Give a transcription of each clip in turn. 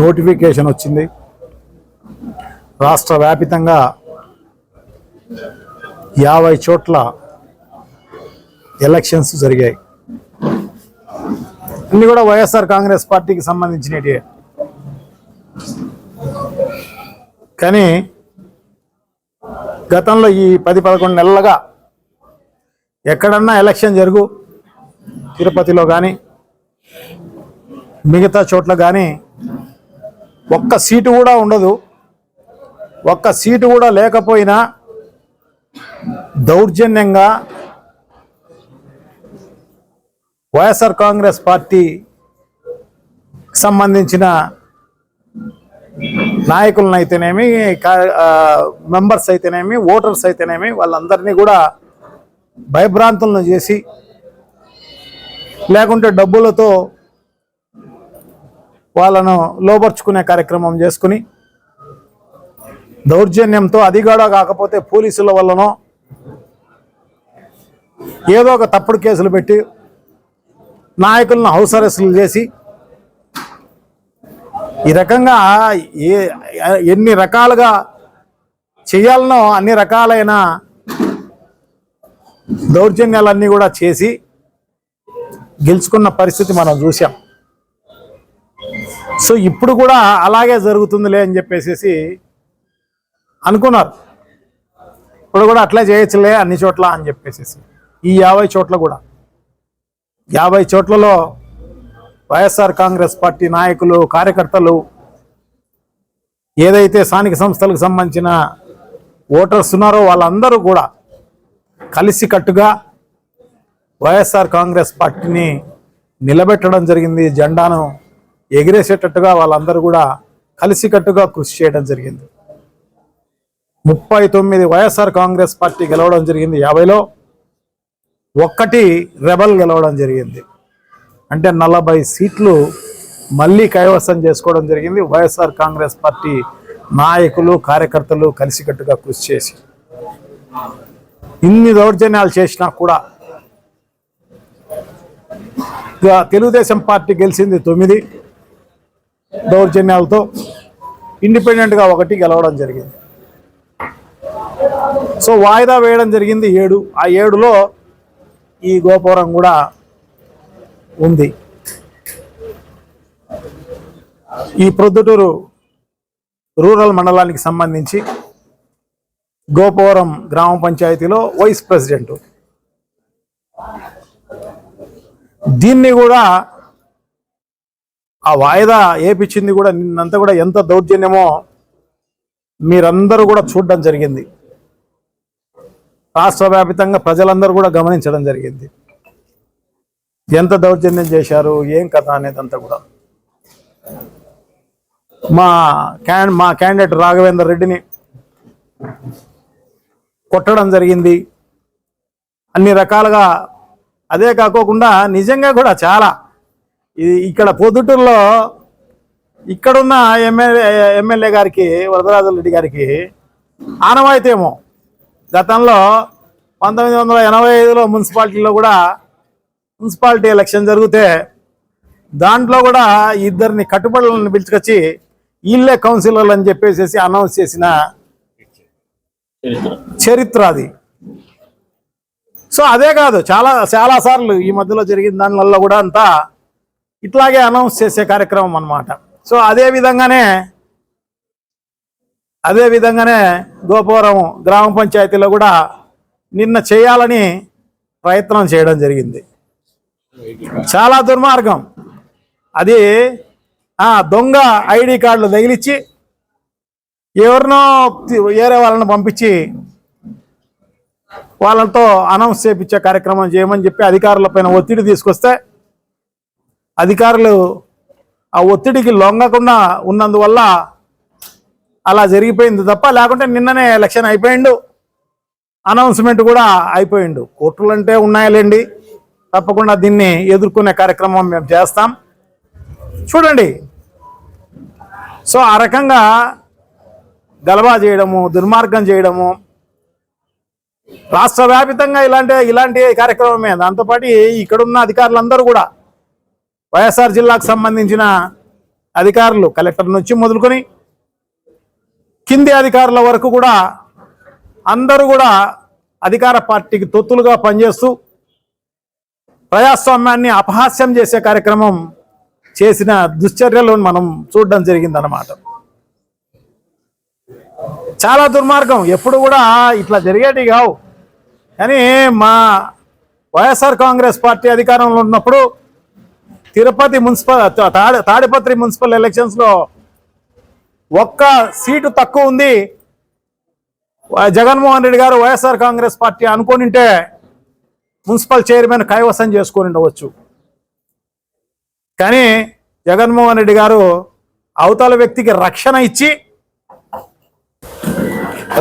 Notification వచ్చింది. రాష్ట్ర వ్యాపితంగా యాభై చోట్ల ఎలక్షన్స్ జరిగాయి. అన్ని కూడా వైఎస్ఆర్ కాంగ్రెస్ పార్టీకి సంబంధించినవి కానీ గతంలో ఈ పది పదకొండు నెలలుగా ఎక్కడన్నా ఎలక్షన్ జరుగు తిరుపతిలో కానీ మిగతా చోట్ల కానీ ఒక్క సీటు కూడా ఉండదు. ఒక్క సీటు కూడా లేకపోయినా దౌర్జన్యంగా వైఎస్ఆర్ కాంగ్రెస్ పార్టీ సంబంధించిన నాయకులను అయితేనేమి మెంబర్స్ అయితేనేమి ఓటర్స్ అయితేనేమి వాళ్ళందరినీ కూడా భయభ్రాంతులను చేసి లేకుంటే డబ్బులతో వాళ్ళను లోపరుచుకునే కార్యక్రమం చేసుకుని దౌర్జన్యంతో అది కాకపోతే పోలీసుల వల్లనో ఏదో ఒక తప్పుడు కేసులు పెట్టి నాయకులను హౌస్ అరెస్టులు చేసి ఈ రకంగా ఏ ఎన్ని రకాలుగా చేయాలనో అన్ని రకాలైన దౌర్జన్యాలన్నీ కూడా చేసి గెలుచుకున్న పరిస్థితి మనం చూసాం సో ఇప్పుడు కూడా అలాగే జరుగుతుందిలే అని చెప్పేసి అనుకున్నారు. ఇప్పుడు కూడా అట్లా చేయొచ్చులే అన్ని చోట్ల అని చెప్పేసి ఈ యాభై చోట్ల కూడా. యాభై చోట్లలో వైఎస్ఆర్ కాంగ్రెస్ పార్టీ నాయకులు కార్యకర్తలు ఏదైతే స్థానిక సంస్థలకు సంబంధించిన ఓటర్స్ ఉన్నారో వాళ్ళందరూ కూడా కలిసికట్టుగా వైఎస్ఆర్ కాంగ్రెస్ పార్టీని నిలబెట్టడం జరిగింది. జెండాను ఎగిరేసేటట్టుగా వాళ్ళందరూ కూడా కలిసికట్టుగా కృషి చేయడం జరిగింది. ముప్పై తొమ్మిది వైఎస్ఆర్ కాంగ్రెస్ పార్టీ గెలవడం జరిగింది యాభైలో. ఒక్కటి రెబల్ గెలవడం జరిగింది. అంటే నలభై సీట్లు మళ్ళీ కైవసం చేసుకోవడం జరిగింది. వైఎస్ఆర్ కాంగ్రెస్ పార్టీ నాయకులు కార్యకర్తలు కలిసికట్టుగా కృషి చేసి. ఇన్ని దౌర్జన్యాలు చేసినా కూడా ఇక తెలుగుదేశం పార్టీ గెలిచింది తొమ్మిది. దౌర్జన్యాలతో ఇండిపెండెంట్గా ఒకటి గెలవడం జరిగింది. సో వాయిదా వేయడం జరిగింది ఏడు. ఆ ఏడులో ఈ గోపురం కూడా ఉంది. ఈ ప్రొద్దుటూరు రూరల్ మండలానికి సంబంధించి గోపవరం గ్రామ పంచాయతీలో వైస్ ప్రెసిడెంట్. దీన్ని కూడా ఆ వాయిదా ఏపిచ్చింది కూడా నిన్నంతా కూడా ఎంత దౌర్జన్యమో మీరందరూ కూడా చూడడం జరిగింది. రాష్ట్ర వ్యాపితంగా ప్రజలందరూ కూడా గమనించడం జరిగింది. ఎంత దౌర్జన్యం చేశారు ఏం కథ అనేదంతా కూడా. మా క్యాన్ మా క్యాండిడేట్ రాఘవేందర్ రెడ్డిని కొట్టడం జరిగింది. అన్ని రకాలుగా అదే కాకోకుండా నిజంగా కూడా చాలా ఇది ఇక్కడ పొద్దుటూరులో ఇక్కడున్న ఎమ్మెల్యే ఎమ్మెల్యే గారికి వరదరాజు రెడ్డి గారికి ఆనవాయితేమో. గతంలో పంతొమ్మిది వందల ఎనభై ఐదులో మున్సిపాలిటీలో కూడా మున్సిపాలిటీ ఎలక్షన్ జరిగితే దాంట్లో కూడా ఇద్దరిని కట్టుబడులను పిలుచుకొచ్చి వీళ్ళే కౌన్సిలర్లు అని చెప్పేసి అనౌన్స్ చేసిన చరిత్ర అది. సో అదే కాదు చాలా చాలా సార్లు ఈ మధ్యలో జరిగిన దానివల్ల కూడా అంతా ఇట్లాగే అనౌన్స్ చేసే కార్యక్రమం అన్నమాట. సో అదే విధంగానే అదే విధంగానే గోపవరం గ్రామ పంచాయతీలో కూడా నిన్న చేయాలని ప్రయత్నం చేయడం జరిగింది. చాలా దుర్మార్గం. అది దొంగ ఐడి కార్డులు తగిలిచ్చి ఎవరినో వేరే వాళ్ళని పంపించి వాళ్ళతో అనౌన్స్ చేపించే కార్యక్రమం చేయమని చెప్పి అధికారులపైన ఒత్తిడి తీసుకొస్తే అధికారులు ఆ ఒత్తిడికి లొంగకుండా ఉన్నందువల్ల అలా జరిగిపోయింది తప్ప లేకుంటే నిన్ననే ఎలక్షన్ అయిపోయిండు. అనౌన్స్మెంట్ కూడా అయిపోయిండు. కోర్టులు అంటే ఉన్నాయలేండి. తప్పకుండా దీన్ని ఎదుర్కొనే కార్యక్రమం మేము చేస్తాం. చూడండి. సో ఆ రకంగా గలబా చేయడము దుర్మార్గం చేయడము రాష్ట్ర వ్యాపితంగా ఇలాంటి ఇలాంటి కార్యక్రమమే. దాంతోపాటు ఇక్కడున్న అధికారులందరూ కూడా వైఎస్ఆర్ జిల్లాకు సంబంధించిన అధికారులు కలెక్టర్ నుంచి మొదలుకొని కింది అధికారుల వరకు కూడా అందరూ కూడా అధికార పార్టీకి తొత్తులుగా పనిచేస్తూ ప్రజాస్వామ్యాన్ని అపహాస్యం చేసే కార్యక్రమం చేసిన దుశ్చర్యలు మనం చూడడం జరిగిందన్నమాట. చాలా దుర్మార్గం. ఎప్పుడు కూడా ఇట్లా జరిగేటి కావు. కానీ మా వైఎస్ఆర్ కాంగ్రెస్ పార్టీ అధికారంలో ఉన్నప్పుడు తిరుపతి మున్సిపల్ తాడి తాడిపత్రి మున్సిపల్ ఎలక్షన్స్లో ఒక్క సీటు తక్కువ ఉంది. జగన్మోహన్ రెడ్డి గారు వైఎస్ఆర్ కాంగ్రెస్ పార్టీ అనుకోనింటే మున్సిపల్ చైర్మన్ కైవసం చేసుకొని ఉండవచ్చు కానీ జగన్మోహన్ రెడ్డి గారు అవతల వ్యక్తికి రక్షణ ఇచ్చి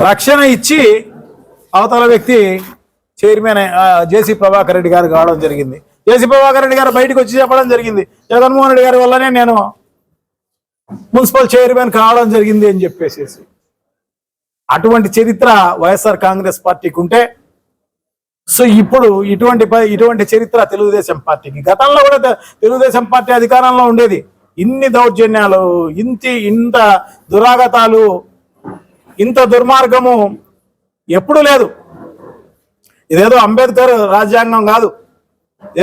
రక్షణ ఇచ్చి అవతల వ్యక్తి చైర్మన్ జేసీ ప్రభాకర్ రెడ్డి గారు కావడం జరిగింది. జేసీ ప్రభాకర్ రెడ్డి గారు బయటకు వచ్చి చెప్పడం జరిగింది. జగన్మోహన్ రెడ్డి గారి వల్లనే నేను మున్సిపల్ చైర్మన్ కావడం జరిగింది అని చెప్పేసేసి అటువంటి చరిత్ర వైఎస్ఆర్ కాంగ్రెస్ పార్టీకి ఉంటే సో ఇప్పుడు ఇటువంటి ఇటువంటి చరిత్ర తెలుగుదేశం పార్టీకి. గతంలో కూడా తెలుగుదేశం పార్టీ అధికారంలో ఉండేది. ఇన్ని దౌర్జన్యాలు ఇంత ఇంత దురాగతాలు ఇంత దుర్మార్గము ఎప్పుడూ లేదు. ఇదేదో అంబేద్కర్ రాజ్యాంగం కాదు.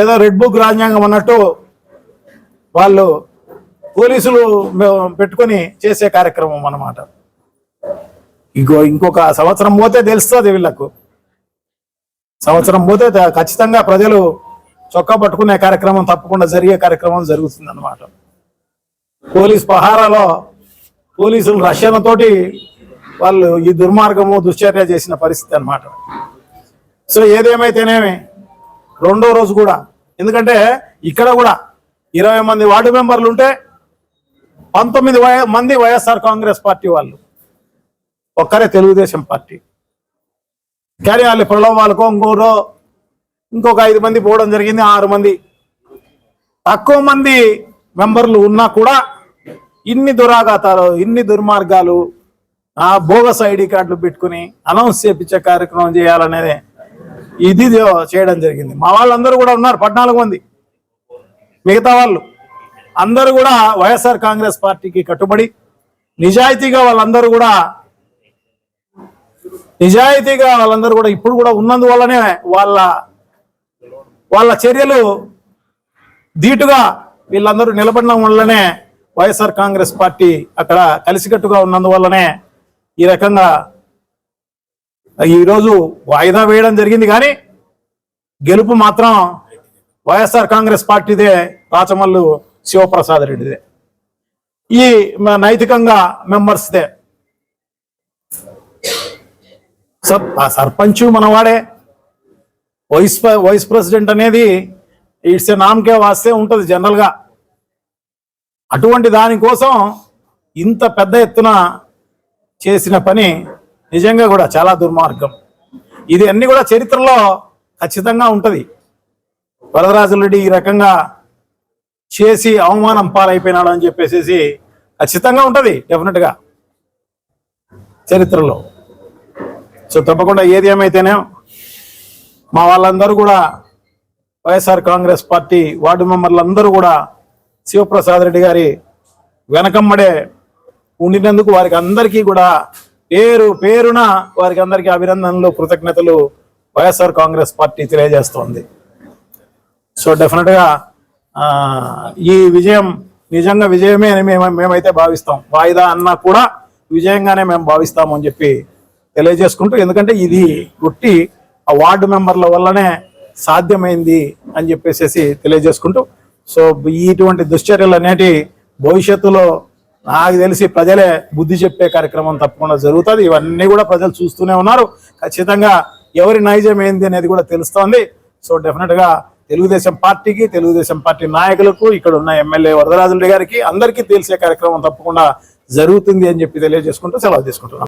ఏదో రెడ్ బుక్ రాజ్యాంగం అన్నట్టు వాళ్ళు పోలీసులు పెట్టుకొని చేసే కార్యక్రమం అన్నమాట. ఇంకో ఇంకొక సంవత్సరం పోతే తెలుస్తుంది వీళ్ళకు. సంవత్సరం పోతే ఖచ్చితంగా ప్రజలు చొక్కా పట్టుకునే కార్యక్రమం తప్పకుండా జరిగే కార్యక్రమం జరుగుతుంది అనమాట పోలీస్ పహారాలో పోలీసులు రక్షణతోటి వాళ్ళు ఈ దుర్మార్గము దుశ్చర్య చేసిన పరిస్థితి అన్నమాట. సో ఏదేమైతేనేమి రెండో రోజు కూడా. ఎందుకంటే ఇక్కడ కూడా ఇరవై మంది వార్డు మెంబర్లు ఉంటే పంతొమ్మిది మంది వైఎస్ఆర్ కాంగ్రెస్ పార్టీ వాళ్ళు. ఒక్కరే తెలుగుదేశం పార్టీ. కానీ వాళ్ళు ప్రలోభాలకో ఇంకోరో ఇంకొక ఐదు మంది పోవడం జరిగింది ఆరు మంది. తక్కువ మంది మెంబర్లు ఉన్నా కూడా ఇన్ని దురాఘాతాలు ఇన్ని దుర్మార్గాలు ఆ బోగస్ ఐడి కార్డులు పెట్టుకుని అనౌన్స్ చేపించే కార్యక్రమం చేయాలనేదే ఇది చేయడం జరిగింది. మా వాళ్ళందరూ కూడా ఉన్నారు పద్నాలుగు మంది. మిగతా వాళ్ళు. అందరూ కూడా వైఎస్ఆర్ కాంగ్రెస్ పార్టీకి కట్టుబడి నిజాయితీగా వాళ్ళందరూ కూడా నిజాయితీగా వాళ్ళందరూ కూడా ఇప్పుడు కూడా ఉన్నందువల్లనే వాళ్ళ వాళ్ళ చర్యలు ధీటుగా వీళ్ళందరూ నిలబడడం వల్లనే వైఎస్ఆర్ కాంగ్రెస్ పార్టీ అక్కడ కలిసికట్టుగా ఉన్నందువల్లనే ఈ రకంగా ఈరోజు వాయిదా వేయడం జరిగింది కానీ గెలుపు మాత్రం వైఎస్ఆర్ కాంగ్రెస్ పార్టీదే రాచమల్లు శివప్రసాద్ రెడ్డిదే. ఈ నైతికంగా మెంబర్స్దే. సర్- ఆ సర్పంచ్ మనవాడే. వైస్ ప్ర- వైస్ ప్రెసిడెంట్ అనేది ఇట్స్ ఏ నామకే వాస్తే ఉంటుంది జనరల్గా. అటువంటి దానికోసం ఇంత పెద్ద ఎత్తున చేసిన పని నిజంగా కూడా చాలా దుర్మార్గం. ఇది అన్ని కూడా చరిత్రలో ఖచ్చితంగా ఉంటుంది. వరదరాజులరెడ్డి ఈ రకంగా చేసి అవమానం పాలైపోయినాడు అని చెప్పేసి ఖచ్చితంగా ఉంటుంది డెఫినెట్గా చరిత్రలో. సో తప్పకుండా ఏది ఏమైతేనే మా వాళ్ళందరూ కూడా వైఎస్ఆర్ కాంగ్రెస్ పార్టీ వార్డు మెంబర్లందరూ కూడా శివప్రసాద్ రెడ్డి గారి వెనకమ్మడే ఉండినందుకు వారికి అందరికీ కూడా పేరు పేరున వారికి అందరికీ అభినందనలు కృతజ్ఞతలు వైఎస్ఆర్ కాంగ్రెస్ పార్టీ తెలియజేస్తోంది. సో డెఫినెట్గా ఈ విజయం నిజంగా విజయమే అని మేము మేమైతే భావిస్తాం. వాయిదా అన్నా కూడా విజయంగానే మేము భావిస్తాము అని చెప్పి తెలియజేసుకుంటూ ఎందుకంటే ఇది గుట్టి ఆ వార్డు మెంబర్ల వల్లనే సాధ్యమైంది అని చెప్పేసి తెలియజేసుకుంటూ సో ఇటువంటి దుశ్చర్యలు అనేటి భవిష్యత్తులో నాకు తెలిసి ప్రజలే బుద్ధి చెప్పే కార్యక్రమం తప్పకుండా జరుగుతుంది. ఇవన్నీ కూడా ప్రజలు చూస్తూనే ఉన్నారు. ఖచ్చితంగా ఎవరి నైజం ఏంది అనేది కూడా తెలుస్తోంది. సో డెఫినెట్గా తెలుగుదేశం పార్టీకి తెలుగుదేశం పార్టీ నాయకులకు ఇక్కడ ఉన్న ఎమ్మెల్యే వరదరాజురెడ్డి గారికి అందరికీ తెలిసే కార్యక్రమం తప్పకుండా జరుగుతుంది అని చెప్పి తెలియజేసుకుంటూ సెలవు తీసుకుంటున్నాం.